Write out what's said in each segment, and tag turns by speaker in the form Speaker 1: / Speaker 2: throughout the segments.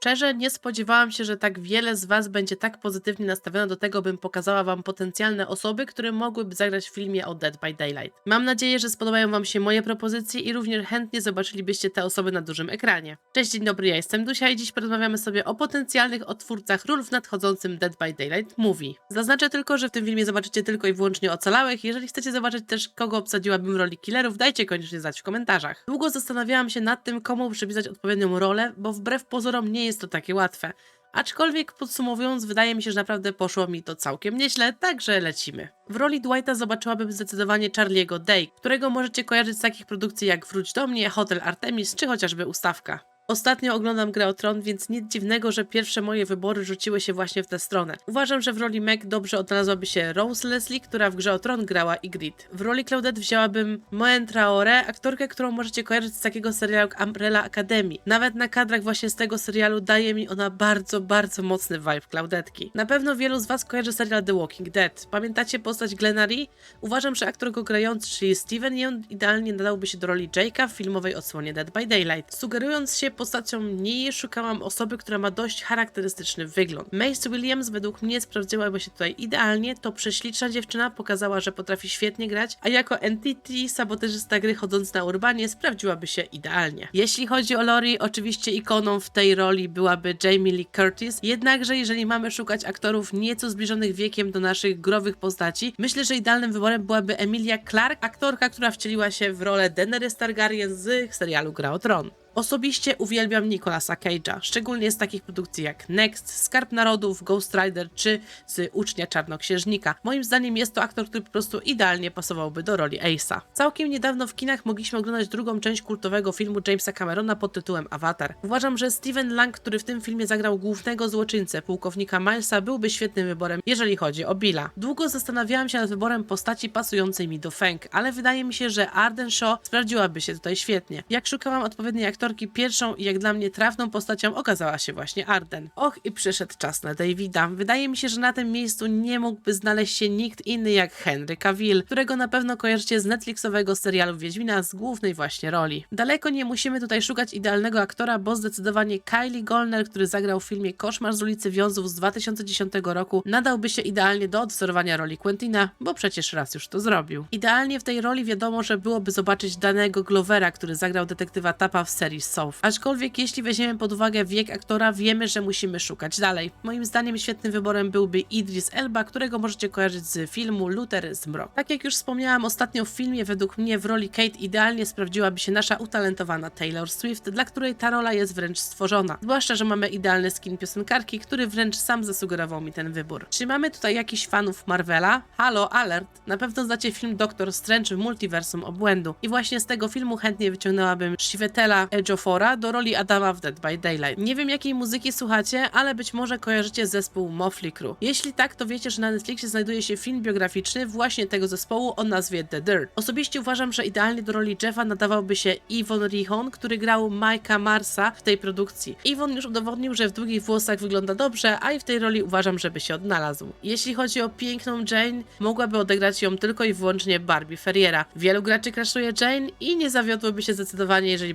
Speaker 1: Szczerze, nie spodziewałam się, że tak wiele z Was będzie tak pozytywnie nastawione do tego, bym pokazała Wam potencjalne osoby, które mogłyby zagrać w filmie o Dead by Daylight. Mam nadzieję, że spodobają Wam się moje propozycje i również chętnie zobaczylibyście te osoby na dużym ekranie. Cześć, dzień dobry, ja jestem Dusia i dziś porozmawiamy sobie o potencjalnych odtwórcach ról w nadchodzącym Dead by Daylight Movie. Zaznaczę tylko, że w tym filmie zobaczycie tylko i wyłącznie ocalałych. Jeżeli chcecie zobaczyć też, kogo obsadziłabym roli killerów, dajcie koniecznie znać w komentarzach. Długo zastanawiałam się nad tym, komu przypisać odpowiednią rolę, bo wbrew pozorom nie jest to takie łatwe. Aczkolwiek podsumowując, wydaje mi się, że naprawdę poszło mi to całkiem nieźle, także lecimy. W roli Dwighta zobaczyłabym zdecydowanie Charlie'ego Day, którego możecie kojarzyć z takich produkcji jak Wróć do mnie, Hotel Artemis czy chociażby Ustawka. Ostatnio oglądam grę o Tron, więc nic dziwnego, że pierwsze moje wybory rzuciły się właśnie w tę stronę. Uważam, że w roli Meg dobrze odnalazłaby się Rose Leslie, która w grze o Tron grała Ygritte. W roli Claudette wzięłabym Moen Traore, aktorkę, którą możecie kojarzyć z takiego serialu jak Umbrella Academy. Nawet na kadrach właśnie z tego serialu daje mi ona bardzo, bardzo mocny vibe Claudetki. Na pewno wielu z was kojarzy serial The Walking Dead. Pamiętacie postać Glenary? Uważam, że aktor go grający, czyli Steven Yeun, idealnie nadałby się do roli Jake'a w filmowej odsłonie Dead by Daylight. Sugerując się postacią mniej, szukałam osoby, która ma dość charakterystyczny wygląd. Mace Williams według mnie sprawdziłaby się tutaj idealnie, to prześliczna dziewczyna pokazała, że potrafi świetnie grać, a jako entity, sabotażysta gry chodząc na urbanie sprawdziłaby się idealnie. Jeśli chodzi o Lori, oczywiście ikoną w tej roli byłaby Jamie Lee Curtis, jednakże jeżeli mamy szukać aktorów nieco zbliżonych wiekiem do naszych growych postaci, myślę, że idealnym wyborem byłaby Emilia Clarke, aktorka, która wcieliła się w rolę Daenerys Targaryen z serialu Gra o Tron. Osobiście uwielbiam Nicolasa Cage'a, szczególnie z takich produkcji jak Next, Skarb Narodów, Ghost Rider czy z Ucznia Czarnoksiężnika. Moim zdaniem jest to aktor, który po prostu idealnie pasowałby do roli Ace'a. Całkiem niedawno w kinach mogliśmy oglądać drugą część kultowego filmu Jamesa Camerona pod tytułem Avatar. Uważam, że Steven Lang, który w tym filmie zagrał głównego złoczyńcę, pułkownika Milesa, byłby świetnym wyborem, jeżeli chodzi o Billa. Długo zastanawiałam się nad wyborem postaci pasującej mi do Feng, ale wydaje mi się, że Arden Shaw sprawdziłaby się tutaj świetnie. Jak szukałam odpowiedniej aktorki, pierwszą i jak dla mnie trafną postacią okazała się właśnie Arden. Och, i przyszedł czas na Davida. Wydaje mi się, że na tym miejscu nie mógłby znaleźć się nikt inny jak Henry Cavill, którego na pewno kojarzycie z Netflixowego serialu Wiedźmina z głównej właśnie roli. Daleko nie musimy tutaj szukać idealnego aktora, bo zdecydowanie Kylie Golner, który zagrał w filmie Koszmar z ulicy Wiązów z 2010 roku, nadałby się idealnie do odwzorowania roli Quentina, bo przecież raz już to zrobił. Idealnie w tej roli wiadomo, że byłoby zobaczyć danego Glovera, który zagrał detektywa Tapa w serii Soul. Aczkolwiek jeśli weźmiemy pod uwagę wiek aktora, wiemy, że musimy szukać dalej. Moim zdaniem świetnym wyborem byłby Idris Elba, którego możecie kojarzyć z filmu Luther z Mrok. Tak jak już wspomniałam ostatnio w filmie, według mnie w roli Kate idealnie sprawdziłaby się nasza utalentowana Taylor Swift, dla której ta rola jest wręcz stworzona. Zwłaszcza, że mamy idealny skin piosenkarki, który wręcz sam zasugerował mi ten wybór. Czy mamy tutaj jakichś fanów Marvela? Halo, alert! Na pewno znacie film Doctor Strange w multiversum obłędu. I właśnie z tego filmu chętnie wyciągnęłabym Shivetela Ejofora do roli Adama w Dead by Daylight. Nie wiem jakiej muzyki słuchacie, ale być może kojarzycie zespół Motley Crue. Jeśli tak, to wiecie, że na Netflixie znajduje się film biograficzny właśnie tego zespołu o nazwie The Dirt. Osobiście uważam, że idealnie do roli Jeffa nadawałby się Yvonne Rihon, który grał Mike'a Marsa w tej produkcji. Yvonne już udowodnił, że w długich włosach wygląda dobrze, a i w tej roli uważam, żeby się odnalazł. Jeśli chodzi o piękną Jane, mogłaby odegrać ją tylko i wyłącznie Barbie Ferriera. Wielu graczy kraszuje Jane i nie zawiodłoby się zdecydowanie, jeżeli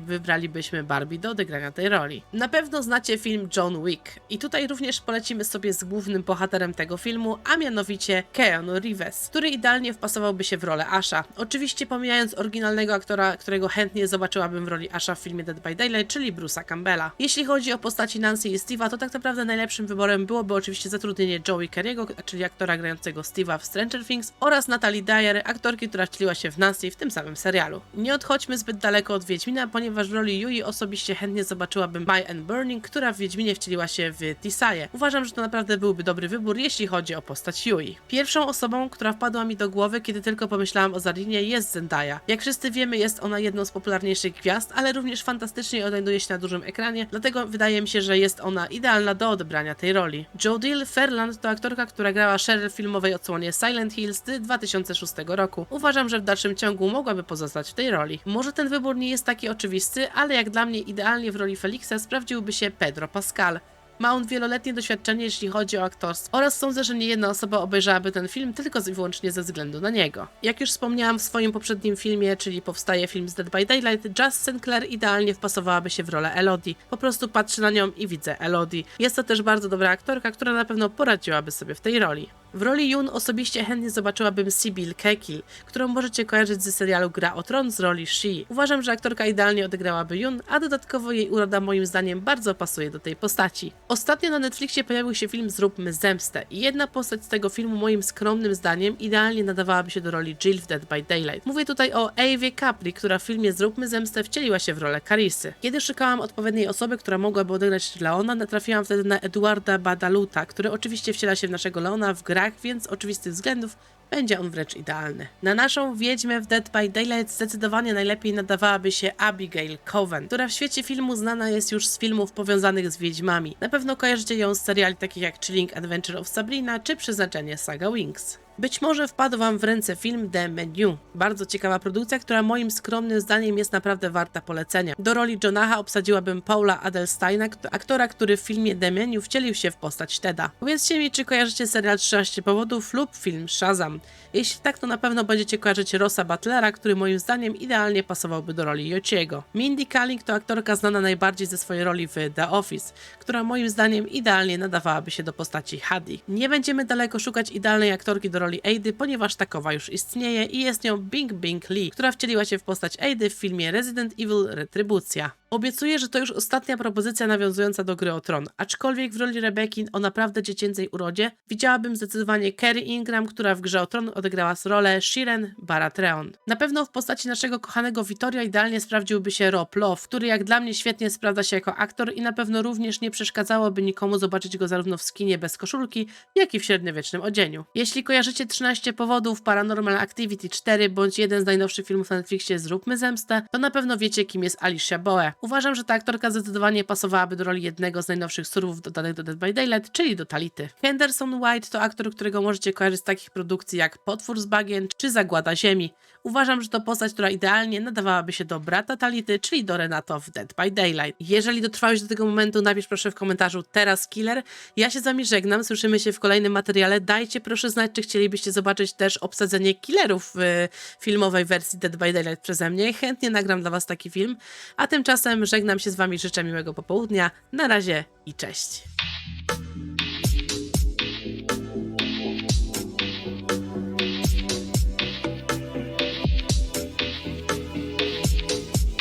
Speaker 1: wybralibyśmy Barbie do odegrania tej roli. Na pewno znacie film John Wick i tutaj również polecimy sobie z głównym bohaterem tego filmu, a mianowicie Keanu Reeves, który idealnie wpasowałby się w rolę Asha. Oczywiście pomijając oryginalnego aktora, którego chętnie zobaczyłabym w roli Asha w filmie Dead by Daylight, czyli Bruce'a Campbella. Jeśli chodzi o postaci Nancy i Steve'a, to tak naprawdę najlepszym wyborem byłoby oczywiście zatrudnienie Joey Kerry'ego, czyli aktora grającego Steve'a w Stranger Things oraz Natalie Dyer, aktorki, która wcieliła się w Nancy w tym samym serialu. Nie odchodźmy zbyt daleko od Wiedźmina, ponieważ w roli Yui osobiście chętnie zobaczyłabym My and Burning, która w Wiedźminie wcieliła się w Tisaję. Uważam, że to naprawdę byłby dobry wybór, jeśli chodzi o postać Yui. Pierwszą osobą, która wpadła mi do głowy, kiedy tylko pomyślałam o Zarinie, jest Zendaya. Jak wszyscy wiemy, jest ona jedną z popularniejszych gwiazd, ale również fantastycznie odnajduje się na dużym ekranie, dlatego wydaje mi się, że jest ona idealna do odebrania tej roli. Jodie Ferland to aktorka, która grała Cheryl w filmowej odsłonie Silent Hill z 2006 roku. Uważam, że w dalszym ciągu mogłaby pozostać w tej roli. Może ten wybór nie jest taki oczywisty, ale jak dla mnie idealnie w roli Felixa sprawdziłby się Pedro Pascal. Ma on wieloletnie doświadczenie, jeśli chodzi o aktorstwo oraz sądzę, że nie jedna osoba obejrzałaby ten film tylko i wyłącznie ze względu na niego. Jak już wspomniałam w swoim poprzednim filmie, czyli powstaje film z Dead by Daylight, Jazz Sinclair idealnie wpasowałaby się w rolę Elodie. Po prostu patrzę na nią i widzę Elodie. Jest to też bardzo dobra aktorka, która na pewno poradziłaby sobie w tej roli. W roli Jun osobiście chętnie zobaczyłabym Sybil Kekil, którą możecie kojarzyć ze serialu Gra o Tron z roli She. Uważam, że aktorka idealnie odegrałaby Jun, a dodatkowo jej uroda moim zdaniem bardzo pasuje do tej postaci. Ostatnio na Netflixie pojawił się film Zróbmy Zemstę i jedna postać z tego filmu moim skromnym zdaniem idealnie nadawałaby się do roli Jill w Dead by Daylight. Mówię tutaj o Ewie Capri, która w filmie Zróbmy Zemstę wcieliła się w rolę Carisy. Kiedy szukałam odpowiedniej osoby, która mogłaby odegrać Leona, natrafiłam wtedy na Eduarda Badaluta, który oczywiście wciela się w naszego Leona w grach, więc z oczywistych względów będzie on wręcz idealny. Na naszą wiedźmę w Dead by Daylight zdecydowanie najlepiej nadawałaby się Abigail Coven, która w świecie filmu znana jest już z filmów powiązanych z wiedźmami. Na pewno kojarzycie ją z seriali takich jak Chilling Adventure of Sabrina czy Przeznaczenie Saga Wings. Być może wpadł Wam w ręce film The Menu. Bardzo ciekawa produkcja, która moim skromnym zdaniem jest naprawdę warta polecenia. Do roli Jonaha obsadziłabym Paula Adelsteina, kto- aktora, który w filmie The Menu wcielił się w postać Teda. Powiedzcie mi, czy kojarzycie serial 13 powodów lub film Shazam. Jeśli tak, to na pewno będziecie kojarzyć Rossa Butlera, który moim zdaniem idealnie pasowałby do roli Yociego. Mindy Kaling to aktorka znana najbardziej ze swojej roli w The Office, która moim zdaniem idealnie nadawałaby się do postaci Hadi. Nie będziemy daleko szukać idealnej aktorki do roli Aidy, ponieważ takowa już istnieje i jest nią Bing Bing Lee, która wcieliła się w postać Aidy w filmie Resident Evil Retrybucja. Obiecuję, że to już ostatnia propozycja nawiązująca do gry o tron, aczkolwiek w roli Rebeki o naprawdę dziecięcej urodzie widziałabym zdecydowanie Kerry Ingram, która w grze o tron odegrała rolę Shiren Baratheon. Na pewno w postaci naszego kochanego Vittoria idealnie sprawdziłby się Rob Love, który jak dla mnie świetnie sprawdza się jako aktor i na pewno również nie przeszkadzałoby nikomu zobaczyć go zarówno w skinie bez koszulki, jak i w średniowiecznym odzieniu. Jeśli kojarzycie 13 powodów Paranormal Activity 4 bądź jeden z najnowszych filmów na Netflixie Zróbmy Zemstę, to na pewno wiecie kim jest Alicia Boe. Uważam, że ta aktorka zdecydowanie pasowałaby do roli jednego z najnowszych surów dodanych do Dead by Daylight, czyli do Tality. Henderson White to aktor, którego możecie kojarzyć z takich produkcji jak Potwór z bagien czy Zagłada Ziemi. Uważam, że to postać, która idealnie nadawałaby się do brata Tality, czyli do Renato w Dead by Daylight. Jeżeli dotrwałeś do tego momentu, napisz proszę w komentarzu teraz killer. Ja się z wami żegnam, słyszymy się w kolejnym materiale. Dajcie proszę znać, czy chcielibyście zobaczyć też obsadzenie killerów w filmowej wersji Dead by Daylight przeze mnie. Chętnie nagram dla was taki film. A tymczasem żegnam się z wami, życzę miłego popołudnia. Na razie i cześć.